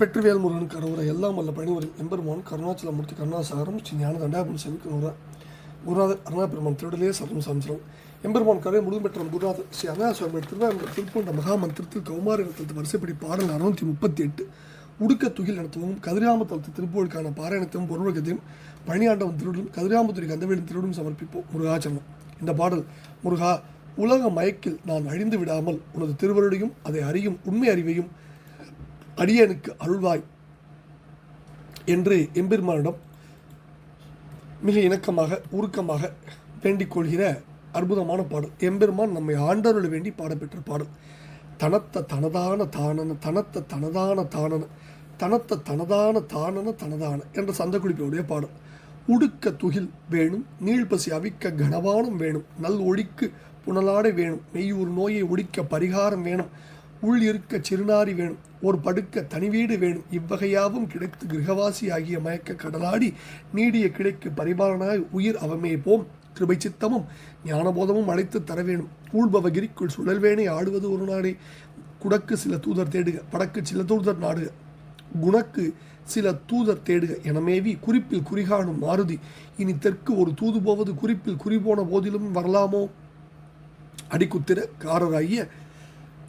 வெற்றிவேல் முருகன் கருவுரை எல்லாம் வல்ல பணிவரும் எம்பெருமான் கருணாச்சலமூர்த்தி கருணாசாரம் ஸ்ரீ ஞான தண்டாபுரம் செவி கருவுரா குருநாதர் அருணாபெருமான் திருடலே சரணம் சாமிச்சிரம் எம்பெருமான் கரை முழு பெற்ற குருநாதர் ஸ்ரீ அருணா சுவாமி திருவாரூர் திருப்பூண்ட மகாமந்திரத்தில் கௌமார இடத்தில் வரிசைப்படி பாடல் அறுநூத்தி முப்பத்தி எட்டு உடுக்க துகில் நடத்தவும் கதிராமத்தலத்து திருப்பூருக்கான பாராயணத்தையும் பொருளுக்கத்தையும் பழனியாண்டவன் திருடும் கதிராமத்துறை கந்தவேலின் திருடும் சமர்ப்பிப்போம். முருகாச்சரணம் இந்த பாடல் முருகா உலக மயக்கில் நான் அழிந்து விடாமல் உனது திருவருடையும் அதை அறியும் உண்மை அறிவையும் அடியனுக்கு அருள்வாய் என்று எம்பெருமானிடம் மிக இணக்கமாக உருக்கமாக வேண்டிக் கொள்கிற அற்புதமான பாடல். எம்பெருமான் நம்மை ஆண்டவர்கள் வேண்டி பாடப்பெற்ற பாடல். தனத்த தனதான தானன தனத்த தனதான தானன தனத்த தனதான தானன தனதான என்ற சந்தக்குறிப்பையுடைய பாடல். உடுக்க துகில் வேணும் நீழ்பசி அவிக்க கனவானம் வேணும் நல் ஒழிக்கு புனலாடை வேணும் மெய்யூர் நோயை ஒழிக்க பரிகாரம் வேணும் உள் இருக்க சிறுநாரி வேணும். ஒரு படுக்க தனி வீடு வேணும். இவ்வகையாவும் கிடைத்து கிரகவாசி ஆகிய மயக்க கடலாடி நீடிய கிடைக்கு பரிபாலனாய் உயிர் அவமே போம். கிருபை சித்தமும் ஞானபோதமும் அழைத்து தர வேணும். ஊழ்பவகிரிக்குள் சுழல்வேனை ஆடுவது ஒரு நாடே குடக்கு சில தூதர் தேடுக படக்கு சில தூதர் நாடுக. குணக்கு சில தூதர் தேடுக எனமேவி குறிப்பில் குறிகாணும் மாருதி. இனி தெற்கு ஒரு தூது போவது குறிப்பில் குறி போன போதிலும் வரலாமோ? அடிக்குத்திர காரராகிய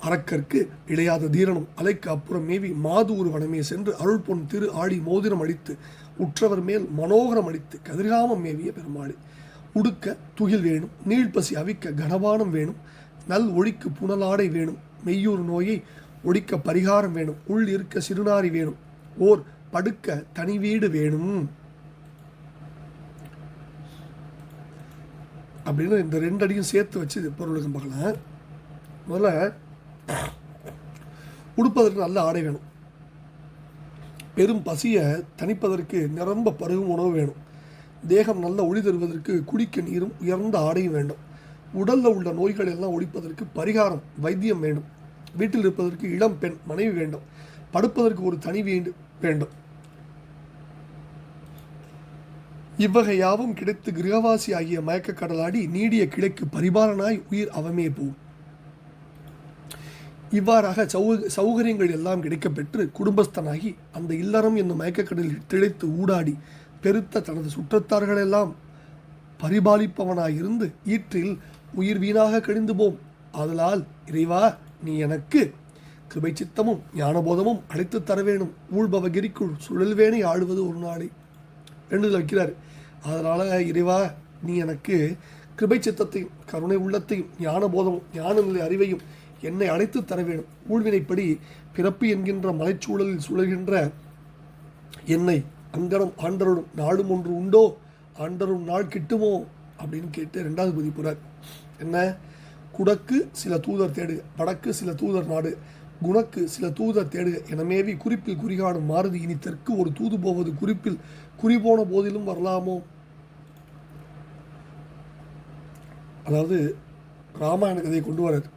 அரக்கர்க்கு இளையாத தீரனும். அலைக்கு அப்புறம் மேவி மாது ஒரு வனமே சென்று அருள் பொன் திரு ஆடி மோதிரம் அடித்து உற்றவர் மேல் மனோகரம் அடித்து கதிர்காமம் மேவிய பெருமாளி. உடுக்க துகில் வேணும் நீழ்பசி அவிக்க கனபானம் வேணும் நல் ஒழிக்கு புனலாடை வேணும் மெய்யூர் நோயை ஒழிக்க பரிகாரம் வேணும் உள் இருக்க சிறுநாரி வேணும் ஓர் படுக்க தனி வீடு வேணும். அப்படின்னு இந்த ரெண்டு அடியும் சேர்த்து வச்சு பொருளுக்கு பார்க்கலாம். முதல்ல உடுப்பதற்கு நல்ல ஆடை வேணும். பெரும் பசியை தணிப்பதற்கு நிரம்ப பருகும் உணவு வேணும். தேகம் நல்ல ஒளி தருவதற்கு குடிக்க நீரும் உயர்ந்த ஆடையும் வேண்டும். உடலில் உள்ள நோய்கள் எல்லாம் ஒழிப்பதற்கு பரிகாரம் வைத்தியம் வேண்டும். வீட்டில் இருப்பதற்கு இளம் பெண் மனைவி வேண்டும். படுப்பதற்கு ஒரு தனி வீடு வேண்டும். இவ்வகையாவும் கிடைத்து கிரகவாசி ஆகிய மயக்க கடலாடி நீடிய கிளைக்கு பரிபாலனாய் உயிர் அவமே போகும். இவ்வாறாக சௌ சௌகரியங்கள் எல்லாம் கிடைக்கப்பெற்று குடும்பஸ்தனாகி அந்த இல்லறம் என்னும் மயக்கக்கடலில் திளைத்து ஊடாடி பெருத்த தனது சுற்றத்தார்களெல்லாம் பரிபாலிப்பவனாயிருந்து ஈற்றில் உயிர் வீணாக கழிந்து போம் இறைவா நீ எனக்கு கிருபை சித்தமும் ஞானபோதமும் அழைத்து தர வேணும் ஊழ்பவகிரிக்குள் சுழல்வேனை ஆடுவது ஒரு நாளை. ரெண்டுல வைக்கிறார் அதனால் இறைவா நீ எனக்கு கிருபை சித்தத்தையும் கருணை உள்ளத்தையும் ஞானபோதமும் ஞான நிலை அறிவையும் என்னை அழைத்து தர வேண்டும் ஊழ்வினைப்படி பிறப்பு என்கின்ற மலைச்சூழலில் சுழல்கின்ற என்னை அங்கனம் ஆண்டருடும் நாடும் ஒன்று உண்டோ? ஆண்டரும் நாள் கிட்டுமோ? அப்படின்னு கேட்டு ரெண்டாவது பதி என்ன? குடக்கு சில தூதர் தேடுக வடக்கு சில தூதர் நாடு குணக்கு சில தூதர் தேடுக எனமேவி குறிப்பில் குறிகாணும் மாறுதி இனி தெற்கு ஒரு தூது போவது குறிப்பில் குறிபோன போதிலும் வரலாமோ? அதாவது ராமாயண கதையை கொண்டு வரார்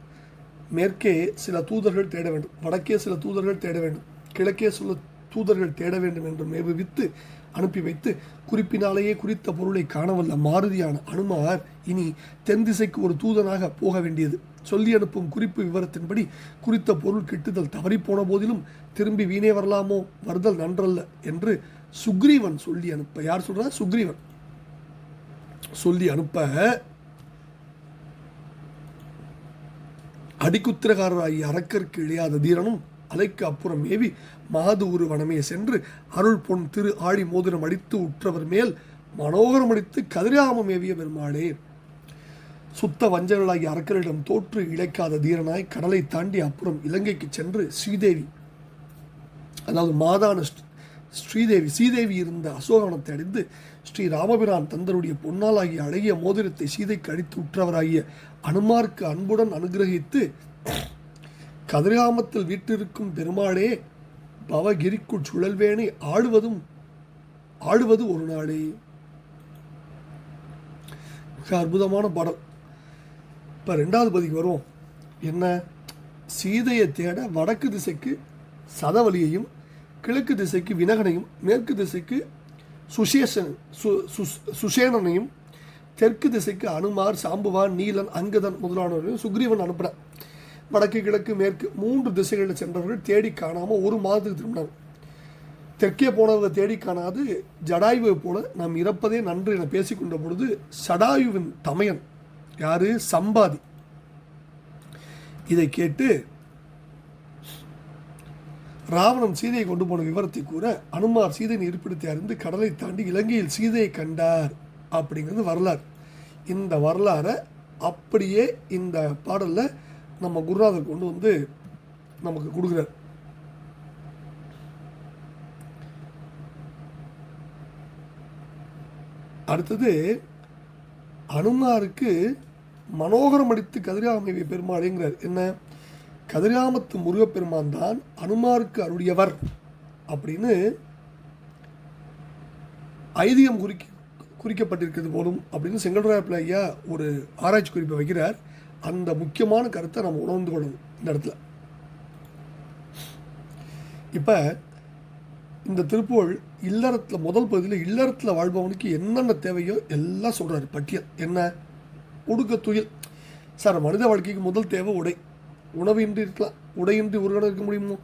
மேற்கே சில தூதர்கள் தேட வேண்டும். வடக்கே சில தூதர்கள் தேட வேண்டும். கிழக்கே சில தூதர்கள் தேட வேண்டும் என்று மேவுவித்து அனுப்பி வைத்து குறிப்பினாலேயே குறித்த பொருளை காணவல்ல மாருதியான அனுமார் இனி தென் திசைக்கு ஒரு தூதனாக போக வேண்டியது. சொல்லி அனுப்பும் குறிப்பு விவரத்தின்படி குறித்த பொருள் கிட்டுதல் தவறிப்போன போதிலும் திரும்பி வீணே வரலாமோ? வருதல் நன்றல்ல என்று சுக்ரீவன் சொல்லி அனுப்ப. யார் சொல்றா? சுக்ரீவன். சொல்லி அனுப்ப அடிக்குத்திரகாரராகிய அரக்கருக்கு இழையாத தீரனும் அலைக்கு அப்புறம் ஏவி மாது ஒரு வனமே சென்று அருள் பொன் திரு ஆழி மோதிரம் அடித்து உற்றவர் மேல் மனோகரம் அடித்து கதிராமம் ஏவிய பெருமாளே. சுத்த வஞ்சகர்களாகிய அரக்கரிடம் தோற்று இழைக்காத தீரனாய் கடலை தாண்டி அப்புறம் இலங்கைக்கு சென்று ஸ்ரீதேவி அதாவது மாதான ஸ்ரீ- ஸ்ரீதேவி ஸ்ரீதேவி இருந்த அசோகவனத்தை அடைந்து ஸ்ரீ ராமபிரான் தந்தருடைய பொன்னாலாகிய அழகிய மோதிரத்தை சீதைக்கு அடித்து உற்றவராகிய அனுமார்க்கு அன்புடன் அனுகிரகித்து கதிர்காமத்தில் வீட்டிருக்கும் பெருமாளே பவகிரிக்குள் சுழல்வேனை ஆடுவதும் ஆடுவது ஒரு நாளே. மிக அற்புதமான பாடல். இப்போ ரெண்டாவது பதிக்கு வருவோம். என்ன? சீதையை தேட வடக்கு திசைக்கு சதவலியையும் கிழக்கு திசைக்கு வினகனையும் மேற்கு திசைக்கு சுசேஷன் சு சு- தெற்கு திசைக்கு அனுமார் சாம்புவான் நீலன் அங்கதன் முதலானவர்களையும் சுக்ரீவன் அனுப்புகிறார் வடக்கு கிழக்கு மேற்கு மூன்று திசைகளில் சென்றவர்கள் தேடி காணாமல் ஒரு மாதத்துக்கு திரும்பினாங்க தெற்கே போனவரை தேடி காணாது ஜடாயுவை போல நாம் இறப்பதே நன்று என பேசிக்கொண்ட பொழுது சடாயுவின் தமையன் யாரு? சம்பாதி. இதை கேட்டு ராவணன் சீதையை கொண்டு போன விவரத்தை கூற அனுமார் சீதையின் இருப்பிடத்தை அறிந்து கடலை தாண்டி இலங்கையில் சீதையை கண்டார் அப்படிங்கிறது வரலாறு. இந்த வரலாறை அப்படியே இந்த பாடலில் நம்ம குருநாதர் கொண்டு வந்து நமக்கு கொடுக்குறார். அடுத்தது அனுமாருக்கு மனோகரம் அடித்து கதிராமைவை பெருமாளைங்கிறார் என்ன? கதிராமத்து முருகப்பெருமான் தான் அனுமாருக்கு அருளியவர் அப்படின்னு ஐதீகம் குறிக்க குறிக்கப்பட்டிருக்கிறது போலும் அப்படின்னு செங்கல்ராயப்பிள்ளை ஐயா ஒரு ஆராய்ச்சி குறிப்பை வைக்கிறார். அந்த முக்கியமான கருத்தை நம்ம உணர்ந்து கொள்ளணும் இந்த இடத்துல. இப்போ இந்த திருப்புகழ் இல்லறத்தில் முதல் பகுதியில் இல்லறத்தில் வாழ்பவனுக்கு என்னென்ன தேவையோ எல்லாம் சொல்கிறாரு பட்டியல். என்ன? உடுக்க துயில். சார் மனித வாழ்க்கைக்கு முதல் தேவை உடை. உணவு இன்றி இருக்கலாம் உடையின்றி ஒரு கணம் இருக்க முடியுமோ?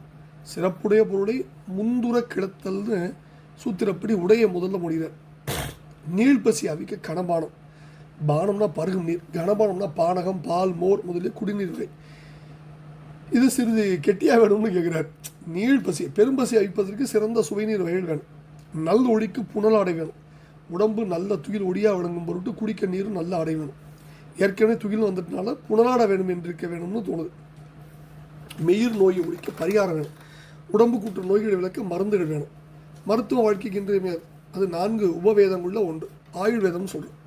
சிறப்புடைய பொருளை முந்துர கிடத்தல்னு சூத்திரப்படி உடைய முதல்ல முடிகிறார் நீள்பசி அவிக்க கனபானம் பானம்னா பருகும் நீர் கனபானம்னா பானகம் பால் மோர் முதலிய குடிநீர் வகை இது சிறிது கெட்டியாக வேணும்னு கேட்குறார் நீள் பசி பெரும்பசி அவிப்பதற்கு சிறந்த சுவைநீர் வகைகள் வேணும். நல்ல ஒளிக்கு புனல் வேணும். உடம்பு நல்ல துயில் ஒடியாக வழங்கும் பொருட்டு குடிக்க நீரும் நல்ல அடை வேணும். ஏற்கனவே துயில் வந்துட்டனால புனலாட வேணும் என்றிருக்க வேணும்னு தோணுது. மெயிர் நோயை ஒழிக்க பரிகாரம் வேணும். உடம்பு கூட்டு நோய்களை விளக்க மருந்துகள் வேணும். மருத்துவ வாழ்க்கைக்கு இன்றியமையாது அது நான்கு உபவேதங்களில் ஒன்று. ஆயுர்வேதம்னு சொல்கிறோம்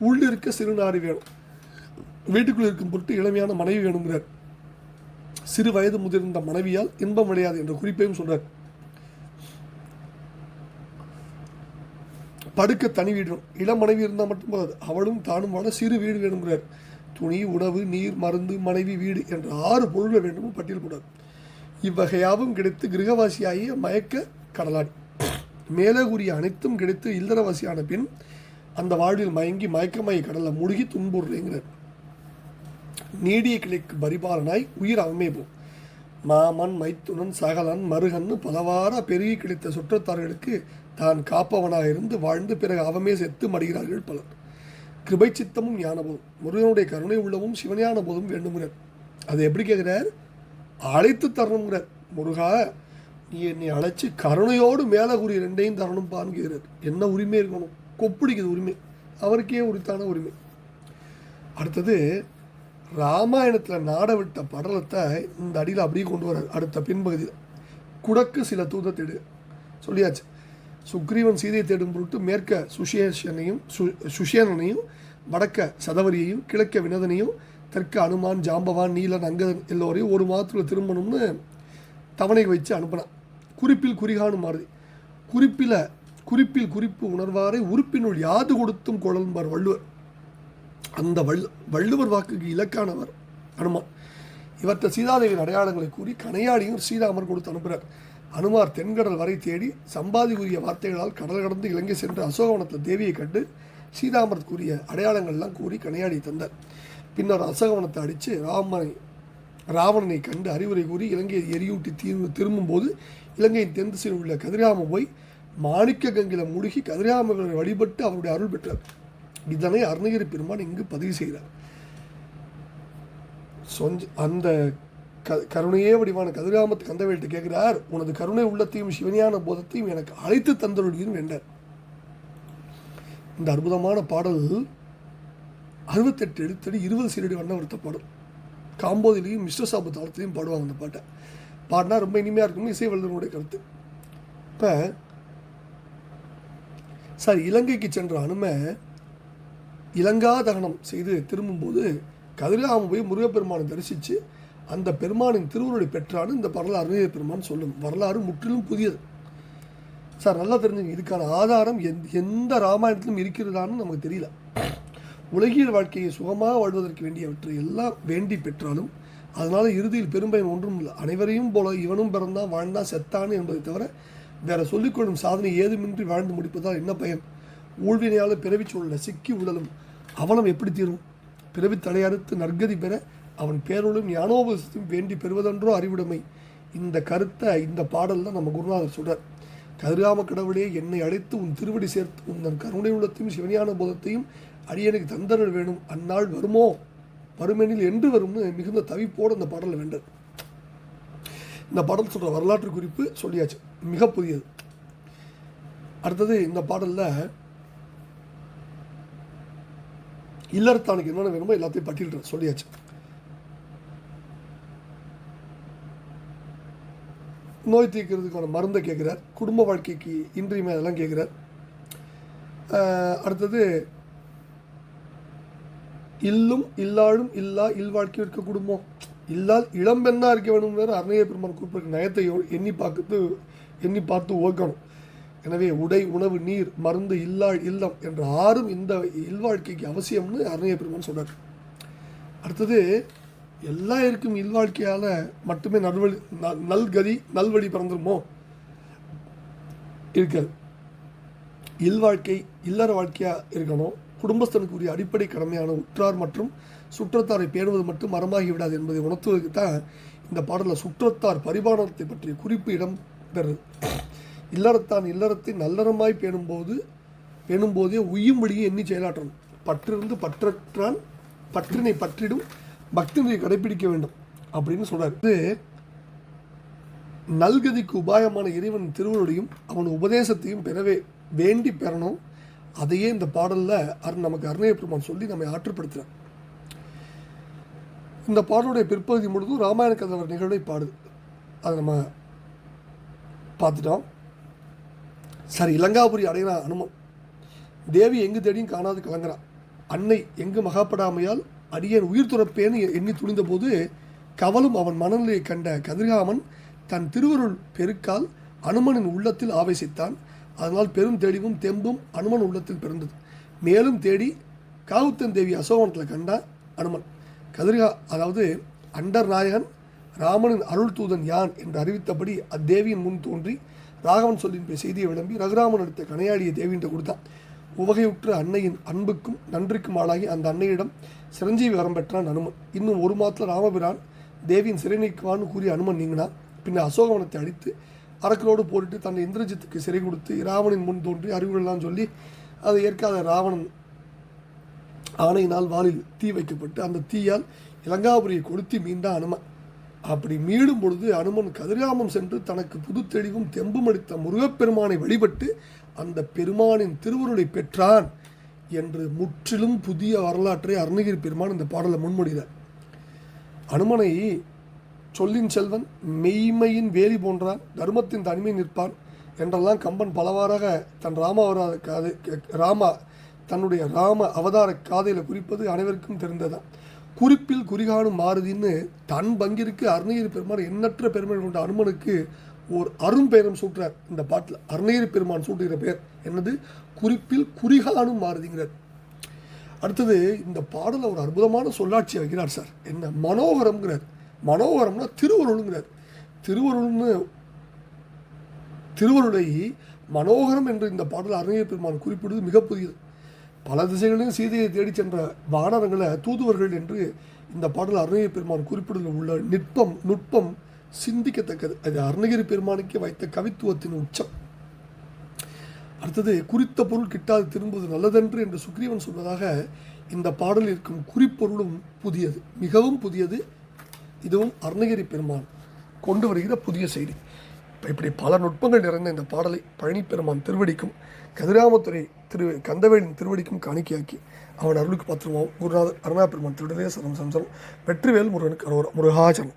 உள்ளிருக்க சிறுநாடி வேணும். வீட்டுக்குள் இருக்கும் பொருட்டு இளமையான மனைவி வேணுங்கிறார். சிறு வயது முதிர்ந்த மனைவியால் இன்பம் விளையாது என்ற குறிப்பையும் சொல்றார். படுக்க தனி வீடு இளம் மனைவி இருந்தால் மட்டும் போதாது. அவளும் தானும் வாழ சிறு வீடு வேணுங்கிறார். துணி உணவு நீர் மருந்து மனைவி வீடு என்ற ஆறு பொருள்கள் வேண்டும் பட்டியல் கூடாது இவ்வகையாவும் கிடைத்து கிரகவாசியாகிய மயக்க கடலாடி. மேலே கூறிய அனைத்தும் கிடைத்து இல்லறவாசியான பின் அந்த வாழ்வில் மயங்கி மயக்கமாய் கடலை முழுகி துன்புறுறேங்கிறார் நீடிய கிளைக்கு பரிபாலனாய் உயிர் அவமே போ மாமன் மைத்துனன் சகலன் மருகன்னு பலவார பெருகி கிடைத்த சுற்றத்தார்களுக்கு தான் காப்பவனாக இருந்து வாழ்ந்து பிறகு அவமே செத்து மடிகிறார்கள் பலர் கிருபை சித்தமும் ஞானபோதும். முருகனுடைய கருணை உள்ளவும் சிவஞான போதும் வேண்டுங்கிறார் அது எப்படி கேட்குறார்? அழைத்து தரணுங்கிறார் முருகா நீ என்னை அழைச்சி கருணையோடு மேலே கூறிய ரெண்டையும் தரணும் பான்கிறார் என்ன உரிமை இருக்கணும்? கொப்பிடிக்குது உரிமை. அவருக்கே உரித்தான உரிமை. அடுத்தது ராமாயணத்தில் நாட விட்ட படலத்தை இந்த அடியில் அப்படியே கொண்டு வர்றார். அடுத்த பின்பகுதியில். குடக்கு சில தூதத்திடு சொல்லியாச்சு. சுக்ரீவன் சீதையை தேடும் பொருட்டு மேற்க சுஷேஷனையும் சு சுஷேனனையும் வடக்க சதவரியையும் கிழக்க வினதனையும் தெற்க அனுமான் ஜாம்பவான் நீலன் அங்கதன் எல்லோரையும் ஒரு மாதத்தில் திரும்பணும்னு தவணை வச்சு அனுப்பினான். குறிப்பில் குறிகாணும் மாறுதி. குறிப்பில் குறிப்பில் குறிப்பு உணர்வாரை உறுப்பினுள் யாது கொடுத்தும் குழல்பார் வள்ளுவர். அந்த வள்ளு வள்ளுவர் வாக்குக்கு இலக்கானவர் அனுமான். இவற்றை சீதாதேவியின் அடையாளங்களை கூறி கனையாடியும் ஸ்ரீராமர் கொடுத்து அனுப்புகிறார் அனுமார் தென்கடல் வரை தேடி சம்பாதி கூறிய வார்த்தைகளால் கடல் கடந்து இலங்கை சென்று அசோகவனத்தில் தேவியை கண்டு சீதாமரத் கூறிய அடையாளங்கள்லாம் கூறி கனையாடி தந்தார். பின்னர் அசோகவனத்தை அடித்து ராமனை ராவணனை கண்டு அறிவுரை கூறி இலங்கையை எரியூட்டி தீர்வு திரும்பும்போது இலங்கையின் தென் திசையில் உள்ள கதிராம போய் மாணிக்க கங்கில முழுகி கதிராமர்களை வழிபட்டு அவருடைய அருள் பெற்றார். இதனை அருணகிரி பெருமான் இங்கு பதிவு செய்கிறார். சொஞ்ச அந்த க கருணையே வடிவான கதிராமத்து கந்தவேட்டு கேட்கிறார் உனது கருணை உள்ளத்தையும் சிவனியான போதத்தையும் எனக்கு அழைத்து தந்தருளியும் வேண்டார் இந்த அற்புதமான பாடல் அறுபத்தெட்டு எழுத்தடி இருபது சீரடி வண்ண வருத்த பாடல் காம்போதிலையும் மிஸ்டர் சாபு தாளத்திலையும் பாடுவாங்க அந்த பாட்டை. பாடினா ரொம்ப இனிமையாக இருக்கும்னு இசை வல்லுநருடைய கருத்து. இப்போ சார் இலங்கைக்கு சென்ற அனும இலங்கா தகனம் செய்து திரும்பும்போது கதிராம போய் முருகப்பெருமானை தரிசித்து அந்த பெருமானின் திருவுருளை பெற்றான்னு இந்த வரலாறு பெருமான் சொல்லும். வரலாறு முற்றிலும் புதியது. சார் நல்லா தெரிஞ்சுங்க. இதுக்கான ஆதாரம் எந் எந்த ராமாயணத்திலும் இருக்கிறதான்னு நமக்கு தெரியல. உலகியல் வாழ்க்கையை சுகமாக வாழ்வதற்கு வேண்டியவற்றை எல்லாம் வேண்டி பெற்றாலும் அதனால் இறுதியில் பெரும்பயம் ஒன்றும் இல்லை. அனைவரையும் போல இவனும் பிறந்தான் வாழ்ந்தான் செத்தான் என்பதை தவிர வேற சொல்லிக்கொள்ளும் சாதனை ஏதுமின்றி வாழ்ந்து முடிப்பதால் என்ன பயன் ஊழ்வினையால் பிறவி சூழலை சிக்கி உடலும் அவலம் எப்படி தீரும்? பிறவி தலையறுத்து நற்கதி பெற அவன் பேரொழும் ஞானோபசத்தையும் வேண்டி பெறுவதென்றோ அறிவுடைமை. இந்த கருத்தை இந்த பாடலில் நம்ம குருநாதர் சொல்றார். கதிராம கடவுளே என்னை அழைத்து உன் திருவடி சேர்த்து உன் கருணை உள்ளத்தையும் சிவஞான போதத்தையும் அடியனுக்கு தந்தரல் வேணும். அந்நாள் வருமோ? வருமெனில் என்று வரும்னு மிகுந்த தவிப்போடு அந்த பாடலை வேண்டது இந்த பாடல் சொல்கிற வரலாற்று குறிப்பு சொல்லியாச்சு. மிக புதியது. அடுத்தது இந்த பாடலில் இல்லறத்தானுக்கு என்னென்ன வேணுமோ எல்லாத்தையும் பட்டியலிட்டு சொல்லியாச்சு. நோய் தீர்க்கிறதுக்கான மருந்தை கேட்குறார் குடும்ப வாழ்க்கைக்கு இன்றியமை அதெல்லாம் கேட்குறார் அடுத்தது இல்லும் இல்லாளும் இல்லா இல்வாழ்க்கை இருக்க குடும்பம். இல்லால் இளம்பெண்ணாக இருக்க வேணும் வேறு அருணைய பெருமான் குறிப்பிட்ட நயத்தை எண்ணி பார்த்து எண்ணி பார்த்து ஓக்கணும். எனவே உடை உணவு நீர் மருந்து இல்லாள் இல்லம் என்ற ஆறும் இந்த இல்வாழ்க்கைக்கு அவசியம்னு அருணைய பெருமான் சொல்கிறார் அடுத்தது எல்லாம் இருக்கும் இல்வாழ்க்கையால் மட்டுமே நல்வழி ந- நல்கதி நல்வழி பிறந்துருமோ? இருக்காது. இல்வாழ்க்கை இல்லற வாழ்க்கையாக இருக்கணும். குடும்பஸ்தனுக்கு உரிய அடிப்படை கடமையான உற்றார் மற்றும் சுற்றத்தாரை பேணுவது மட்டும் மரமாகி விடாது என்பதை உணர்த்துவதற்கு தான் இந்த பாடலில் சுற்றத்தார் பரிபாலனத்தை பற்றிய குறிப்பு இடம் பெறுது. இல்லறத்தான் இல்லறத்தை நல்லறமாய் பேணும்போது பேணும்போதே உய்யும்படியே எண்ணி செயலாற்றணும். பற்றிருந்து பற்றற்றான் பற்றினை பற்றிடும் பக்தினை கடைபிடிக்க வேண்டும் அப்படின்னு சொல்கிறார் இது நல்கதிக்கு உபாயமான இறைவன் திருவருளையும் அவன் உபதேசத்தையும் பெறவே வேண்டி பெறணும். அதையே இந்த பாடலில் அரு நமக்கு அருணைய பெருமான் சொல்லி நம்மை ஆற்றுப்படுத்துகிறார் இந்த பாடலுடைய பிற்பகுதி முழுதும் ராமாயண கதவர் நிகழ்வை பாடுது அதை நம்ம பார்த்துட்டோம். சரி இலங்காபுரி அடைகிறான் அனுமன். தேவி எங்கு தேடியும் காணாது கலங்குறான் அன்னை எங்கு மகாப்படாமையால் அடியேன் உயிர் துறப்பேன்னு எண்ணி துணிந்தபோது கவலும் அவன் மனநிலையை கண்ட கதிர்காமன் தன் திருவருள் பெருக்கால் அனுமனின் உள்ளத்தில் ஆவேசித்தான். அதனால் பெரும் தெளிவும் தெம்பும் அனுமன் உள்ளத்தில் பிறந்தது. மேலும் தேடி காவுத்தன் தேவி அசோகனத்தில் கண்டான் அனுமன். கதிர்கா அதாவது அண்டர் நாயகன் ராமனின் அருள் தூதன் யான் என்று அறிவித்தபடி அத்தேவியின் முன் தோன்றி ராகவன் சொல்லின் செய்தியை விளம்பி ரகுராமன் எடுத்த கனையாடிய தேவின்ற கொடுத்தான். உவகையுற்ற அன்னையின் அன்புக்கும் நன்றிக்கும் ஆளாகி அந்த அன்னையிடம் சிரஞ்சீவி வரம் பெற்றான் அனுமன். இன்னும் ஒரு மாதத்தில் ராமபிரான் தேவியின் சிறை நீக்குவான்னு கூறி அனுமன் நீங்கினான். பின்னர் அசோகவனத்தை அழித்து அரக்கரோடு போரிட்டு தன்னை இந்திரஜித்துக்கு சிறை கொடுத்து ராவணின் முன் தோன்றி அறிவுகளெல்லாம் சொல்லி அதை ஏற்காத ராவணன் ஆணையினால் வாலில் தீ வைக்கப்பட்டு அந்த தீயால் இலங்காபுரியை கொளுத்தி மீண்டான் அனுமன். அப்படி மீடும் பொழுது அனுமன் கதிராமம் சென்று தனக்கு புது தெளிவும் தெம்பும் அடித்த முருகப்பெருமானை வழிபட்டு அந்த பெருமானின் திருவருளை பெற்றான். என்று முற்றிலும் புதிய வரலாற்றை அருணகிரி பெருமான் இந்த பாடலை முன்மொழிகிறார். அனுமனை சொல்லின் செல்வன் மெய்மையின் வேலி போன்றான் தர்மத்தின் தனிமை நிற்பான் என்றெல்லாம் கம்பன் பலவாறாக தன் ராமாவதார காதை ராமா தன்னுடைய ராம அவதார காதையில் குறிப்பது அனைவருக்கும் தெரிந்ததான் குறிப்பில் குறிகாணும் மாறுதின்னு தன் பங்கிற்கு அருணகிரி பெருமான் எண்ணற்ற பெருமை கொண்ட அனுமனுக்கு ஓர் அரும்பெயரும் சூட்டுறார் இந்த பாட்டில் அருணகிரி பெருமான் சூட்டுகிற பெயர். என்னது? குறிப்பில் குறிகாணும் மாறுதிங்கிறார். அடுத்தது இந்த பாடலில் ஒரு அற்புதமான சொல்லாட்சியை வைக்கிறார் சார். என்ன? மனோகரம்ங்கிறார். மனோகரம்னா திருவருளுங்கிறார். திருவருள்னு திருவருளை மனோகரம் என்று இந்த பாடல் அருணகிரி பெருமான் குறிப்பிடுவது மிக புதியது. பல திசைகளிலும் சீதையை தேடிச் சென்ற வானரங்களை தூதுவர்கள் என்று இந்த பாடல் அருணகிரி பெருமான் குறிப்பிடுதல் உள்ள நுட்பம் நுட்பம் சிந்திக்கத்தக்கது. அது அருணகிரி பெருமானுக்கு வைத்த கவித்துவத்தின் உச்சம். அடுத்தது குறித்த பொருள் கிட்டாது திரும்புவது நல்லதென்று என்று சுக்ரீவன் சொல்வதாக இந்த பாடலில் இருக்கும் குறிப்பொருளும் புதியது. மிகவும் புதியது. இதுவும் அருணகிரி பெருமான் கொண்டு வருகிற புதிய செய்தி. இப்போ இப்படி பல நுட்பங்கள் நிறைந்த இந்த பாடலை பழனி பெருமான் திருவடிக்கும் கதிராமத்துறை திரு கந்தவேலின் திருவடிக்கும் காணிக்கையாக்கி அவன் அருளுக்கு பத்திரமாவும் குருநாதர் அருணா பெருமான் திருடலே சரம் சம்சரம் வெற்றிவேல் முருகனுக்கு அரோரா முருகாச்சலம்